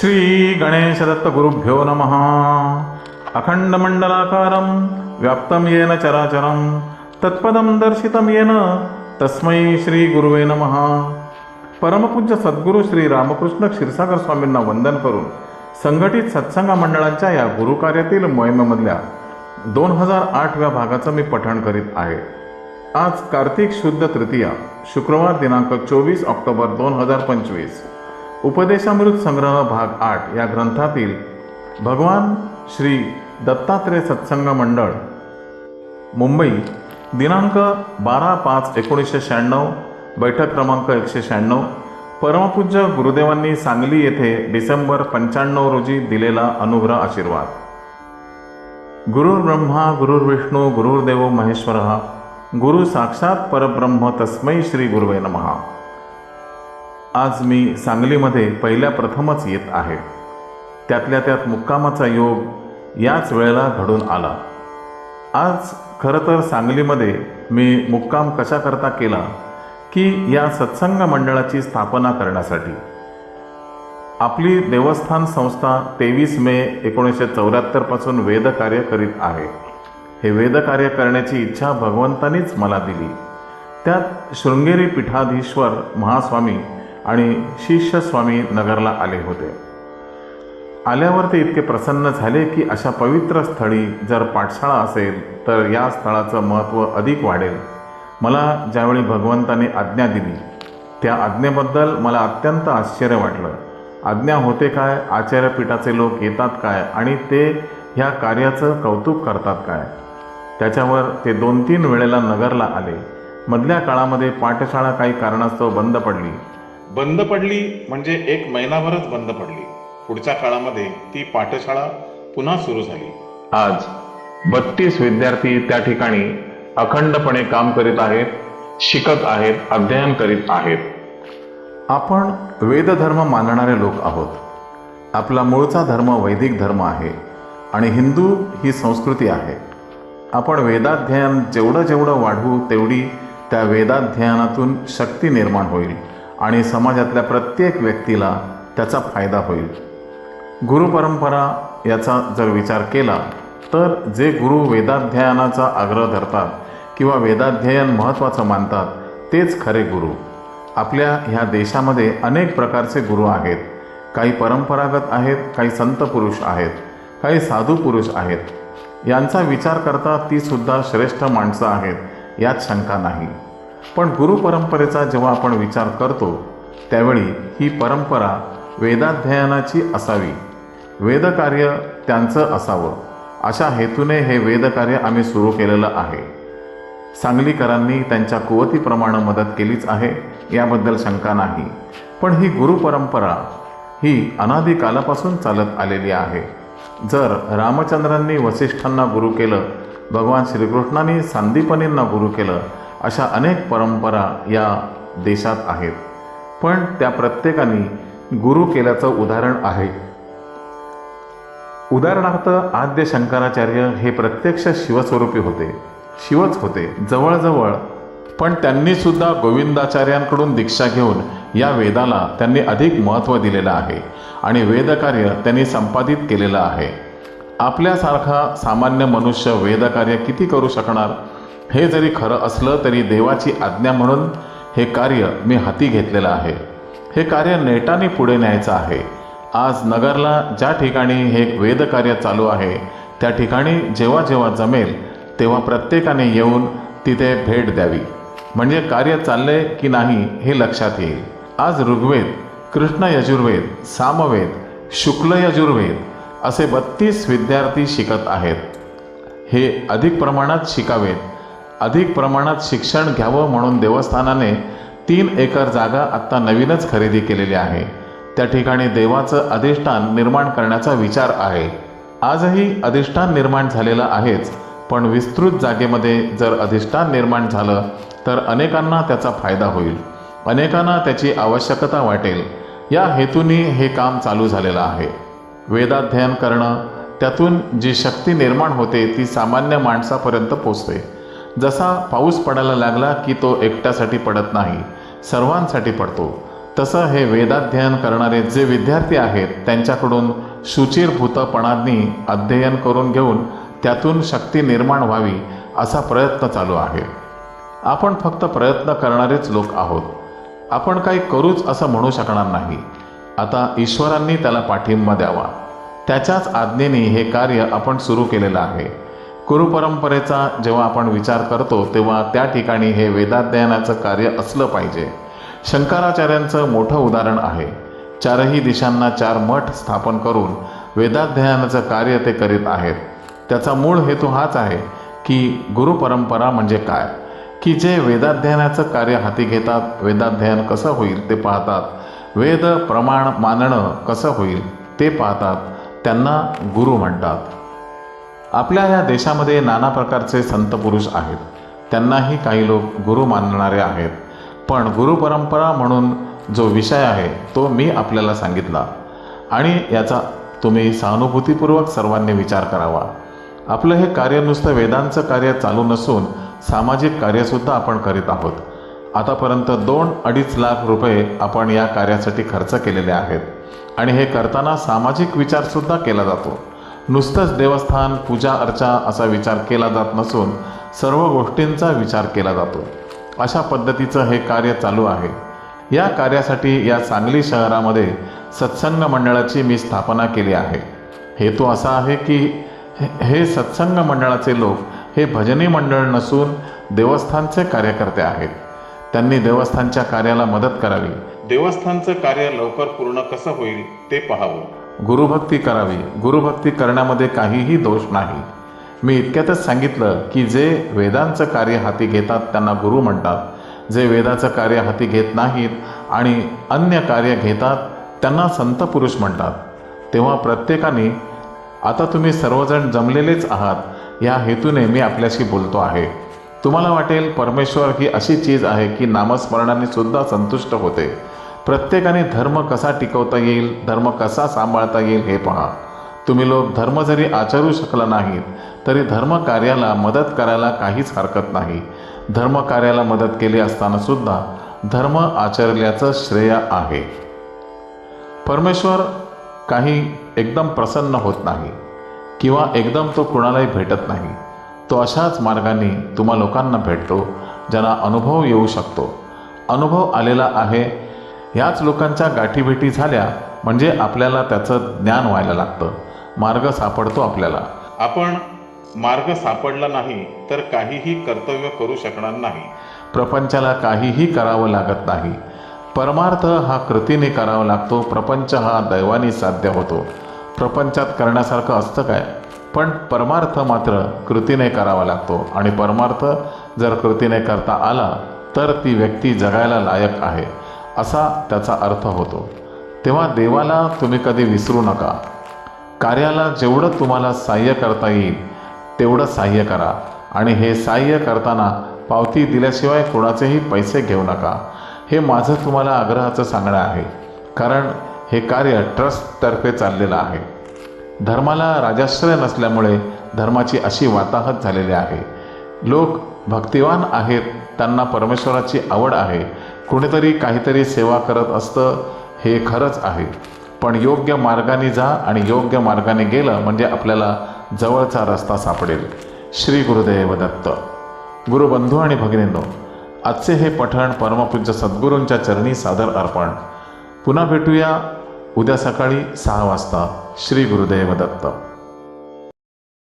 श्री गणेशदत्त गुरुभ्यो नमः। अखंडमण्डलाकारं व्याप्तं येन चराचरं तत्पदं दर्शितं येन तस्मै श्रीगुरुवे नमः। परमपूज्य सद्गुरू श्री रामकृष्ण क्षीरसागर स्वामींना वंदन करून संघटित सत्संग मंडळांच्या या गुरुकार्यातील मोहिमेमधल्या दोन हजार आठव्या भागाचं मी पठण करीत आहे. आज कार्तिक शुद्ध तृतीया शुक्रवार दिनांक चोवीस ऑक्टोबर दोन हजार पंचवीस. उपदेशामृत संग्रह भाग आठ या ग्रंथातील भगवान श्री दत्तात्रेय सत्संग मंडळ मुंबई दिनांक बारा पाच एकोणीसशे शहाण्णव बैठक क्रमांक एकशे शहाण्णव परमपूज्य गुरुदेवांनी सांगली येथे डिसेंबर पंच्याण्णव रोजी दिलेला अनुग्रह आशीर्वाद. गुरुर्ब्रह्मा गुरुर्विष्णू गुरुर्देव महेश्वर गुरु साक्षात परब्रह्म तस्मै श्री गुरुवे नमहा आज मी सांगलीमध्ये पहिल्या प्रथमच येत आहे. त्यातल्या त्यात मुक्कामाचा योग याच वेळेला घडून आला. आज खरं तर सांगलीमध्ये मी मुक्काम कशा करता केला की या सत्संग मंडळाची स्थापना करण्यासाठी. आपली देवस्थान संस्था तेवीस मे एकोणीसशे चौऱ्याहत्तरपासून वेदकार्य करीत आहे. हे वेदकार्य करण्याची इच्छा भगवंतानीच मला दिली. त्यात शृंगेरी पीठाधीश्वर महास्वामी आणि शिष्य स्वामी नगरला आले होते. आल्यावर ते इतके प्रसन्न झाले की अशा पवित्र स्थळी जर पाठशाळा असेल तर या स्थळाचं महत्त्व अधिक वाढेल. मला ज्यावेळी भगवंताने आज्ञा दिली त्या आज्ञेबद्दल मला अत्यंत आश्चर्य वाटलं. आज्ञा होते काय आचार्यपीठाचे लोक येतात काय आणि ते ह्या कार्याचं कौतुक करतात काय? त्याच्यावर ते दोन तीन वेळेला नगरला आले. मधल्या काळामध्ये पाठशाळा काही कारणास्तव बंद पडली. बंद पडली म्हणजे एक महिनाभरच बंद पडली. पुढच्या काळामध्ये ती पाठशाळा पुन्हा सुरू झाली. आज बत्तीस विद्यार्थी त्या ठिकाणी अखंडपणे काम करीत आहेत शिकत आहेत अध्ययन करीत आहेत. आपण वेदधर्म मानणारे लोक आहोत. आपला मूळचा धर्म वैदिक धर्म आहे आणि हिंदू ही संस्कृती आहे. आपण वेदाध्ययन जेवढं जेवढं वाढवू तेवढी त्या वेदाध्ययनातून शक्ती निर्माण होईल. आणि समाजातल्या प्रत्येक व्यक्तीला त्याचा फायदा होईल. गुरुपरंपरा याचा जर विचार केला तर जे गुरु वेदाध्ययनाचा आग्रह धरतात किंवा वेदाध्ययन महत्त्वाचं मानतात तेच खरे गुरु. आपल्या ह्या देशामध्ये अनेक प्रकारचे गुरु आहेत. काही परंपरागत आहेत काही संत पुरुष आहेत काही साधू पुरुष आहेत. यांचा विचार करता तीसुद्धा श्रेष्ठ माणसं आहेत यात शंका नाही. पण गुरु परंपरेचा जेव्हा आपण विचार करतो त्यावेळी ही परंपरा वेदाध्ययनाची असावी. वेदकार्य त्यांचं असावं. अशा हेतूने हे वेदकार्य आम्ही सुरू केलेलं आहे. सांगलीकरांनी त्यांच्या कुवतीप्रमाणे मदत केलीच आहे याबद्दल शंका नाही. पण ही गुरु परंपरा ही अनादी कालापासून चालत आलेली आहे. जर रामचंद्रांनी वसिष्ठांना गुरु केलं भगवान श्रीकृष्णांनी सांदीपनींना गुरु केलं अशा अनेक परंपरा या देशात आहेत. पण त्या प्रत्येकाने गुरु केल्याचं उदाहरण आहे. उदाहरणार्थ आद्य शंकराचार्य हे प्रत्यक्ष शिवस्वरूपी होते. शिवच होते जवळजवळ. पण त्यांनी सुद्धा गोविंदाचार्यांकडून दीक्षा घेऊन या वेदाला त्यांनी अधिक महत्त्व दिलेलं आहे आणि वेदकार्य त्यांनी संपादित केलेलं आहे. आपल्यासारखा सामान्य मनुष्य वेदकार्य किती करू शकणार? हे जरी खरं असलं तरी देवाची आज्ञा म्हणून हे कार्य मी हाती घेतलेलं आहे. हे कार्य नेटाने पुढे न्यायचं आहे. आज नगरला ज्या ठिकाणी हे वेदकार्य चालू आहे त्या ठिकाणी जेव्हा जेव्हा जमेल तेव्हा प्रत्येकाने येऊन तिथे भेट द्यावी. म्हणजे कार्य चालले की नाही हे लक्षात येईल. आज ऋग्वेद कृष्ण यजुर्वेद सामवेद शुक्ल यजुर्वेद असे बत्तीस विद्यार्थी शिकत आहेत. हे अधिक प्रमाणात शिकावेत. अधिक प्रमाणात शिक्षण घ्यावं म्हणून देवस्थानाने तीन एकर जागा आत्ता नवीनच खरेदी केलेली आहे. त्या ठिकाणी देवाचं अधिष्ठान निर्माण करण्याचा विचार आहे. आजही अधिष्ठान निर्माण झालेलं आहेच पण विस्तृत जागेमध्ये जर अधिष्ठान निर्माण झालं तर अनेकांना त्याचा फायदा होईल. अनेकांना त्याची आवश्यकता वाटेल. या हेतूने हे काम चालू झालेलं आहे. वेदाध्ययन करणं त्यातून जी शक्ती निर्माण होते ती सामान्य माणसापर्यंत पोचते. जसा पाऊस पडायला लागला की तो एकट्यासाठी पडत नाही सर्वांसाठी पडतो. तसं हे वेदाध्ययन करणारे जे विद्यार्थी आहेत त्यांच्याकडून शुचिरभूतपणांनी अध्ययन करून घेऊन त्यातून शक्ती निर्माण व्हावी असा प्रयत्न चालू आहे. आपण फक्त प्रयत्न करणारेच लोक आहोत. आपण काही करूच असं म्हणू शकणार नाही. आता ईश्वरांनी त्याला पाठिंबा द्यावा. त्याच्याच आज्ञेने हे कार्य आपण सुरू केलेलं आहे. गुरुपरंपरेचा जेव्हा आपण विचार करतो तेव्हा त्या ठिकाणी हे वेदाध्ययनाचं कार्य असलं पाहिजे. शंकराचार्यांचं मोठं उदाहरण आहे. चारही दिशांना चार मठ स्थापन करून वेदाध्ययनाचं कार्य ते करीत आहेत. त्याचा मूळ हेतू हाच आहे की गुरुपरंपरा म्हणजे काय? की जे वेदाध्ययनाचं कार्य हाती घेतात वेदाध्ययन कसं होईल ते पाहतात. वेद प्रमाण मानणं कसं होईल ते पाहतात. त्यांना गुरु म्हणतात. आपल्या या देशामध्ये नाना प्रकारचे संत पुरुष आहेत. त्यांनाही काही लोक गुरु मानणारे आहेत. पण गुरु परंपरा म्हणून जो विषय आहे तो मी आपल्याला सांगितला. आणि याचा तुम्ही सहानुभूतीपूर्वक सर्वांनी विचार करावा. आपलं हे कार्य नुसतं वेदांचं कार्य चालू नसून सामाजिक कार्यसुद्धा आपण करीत आहोत. आतापर्यंत दोन अडीच लाख रुपये आपण या कार्यासाठी खर्च केलेले आहेत. आणि हे करताना सामाजिक विचारसुद्धा केला जातो. नुसतंच देवस्थान पूजा अर्चा असा विचार केला जात नसून सर्व गोष्टींचा विचार केला जातो. अशा पद्धतीचं हे कार्य चालू आहे. या कार्यासाठी या सांगली शहरामध्ये सत्संग मंडळाची मी स्थापना केली आहे. हेतू असा आहे की हे- सत्संग मंडळाचे लोक हे भजनी मंडळ नसून देवस्थानचे कार्यकर्ते आहेत. त्यांनी देवस्थानच्या कार्याला मदत करावी. देवस्थानचं कार्य लवकर पूर्ण कसं होईल ते पाहावं. गुरुभक्ती करावी. गुरुभक्ती करण्यामध्ये काहीही दोष नाही. मी इतक्यातच सांगितलं की जे वेदांचं कार्य हाती घेतात त्यांना गुरु म्हणतात. जे वेदाचं कार्य हाती घेत नाहीत आणि अन्य कार्य घेतात त्यांना संत पुरुष म्हणतात. तेव्हा प्रत्येकाने आता तुम्ही सर्वजण जमलेलेच आहात या हेतूने मी आपल्याशी बोलतो आहे. तुम्हाला वाटेल परमेश्वर ही अशी चीज आहे की नामस्मरणाने सुद्धा संतुष्ट होते. प्रत्येकाने धर्म कसा टिकवता येईल धर्म कसा सांभाळता येईल हे पहा. तुम्ही लोक धर्म जरी आचरू शकला नाहीत तरी धर्म कार्याला मदत करायला काहीच हरकत नाही. धर्म कार्याला मदत केली असताना सुद्धा धर्म आचरल्याचं श्रेय आहे. परमेश्वर काही एकदम प्रसन्न होत नाही किंवा एकदम तो कुणालाही भेटत नाही. तो अशाच मार्गाने तुम्हा लोकांना भेटतो ज्यांना अनुभव येऊ शकतो. अनुभव आलेला आहे ह्याच लोकांच्या गाठीभेटी झाल्या म्हणजे आपल्याला त्याचं ज्ञान व्हायला लागतं. मार्ग सापडतो आपल्याला. आपण मार्ग सापडला नाही तर काहीही कर्तव्य करू शकणार नाही. प्रपंचाला काहीही करावं लागत नाही. परमार्थ हा कृतीने करावा लागतो प्रपंच हा दैवाने साध्य होतो. प्रपंचात करण्यासारखं असतं काय? पण परमार्थ मात्र कृतीने करावा लागतो आणि परमार्थ जर कृतीने करता आला तर ती व्यक्ती जगायला लायक आहे. असा त्याचा अर्थ होतो. तेव्हा देवाला तुम्ही कधी विसरू नका. कार्याला जेवढं तुम्हाला सहाय्य करता येईल तेवढं सहाय्य करा. आणि हे सहाय्य करताना पावती दिल्याशिवाय कोणाचेही पैसे घेऊ नका. हे माझं तुम्हाला आग्रहाचं सांगणं आहे. कारण हे कार्य ट्रस्टतर्फे चाललेलं आहे. धर्माला राजाश्रय नसल्यामुळे धर्माची अशी वाताहत झालेली आहे. लोक भक्तिवान आहेत त्यांना परमेश्वराची आवड आहे. कुणीतरी काहीतरी सेवा करत असतं हे खरंच आहे. पण योग्य मार्गाने जा आणि योग्य मार्गाने गेलं म्हणजे आपल्याला जवळचा रस्ता सापडेल. श्री गुरुदेव दत्त. गुरुबंधू आणि भगिनींनो आजचे हे पठण परमपूज्य सद्गुरूंच्या चरणी सादर अर्पण. पुन्हा भेटूया उद्या सकाळी सहा वाजता. श्री गुरुदेव दत्त.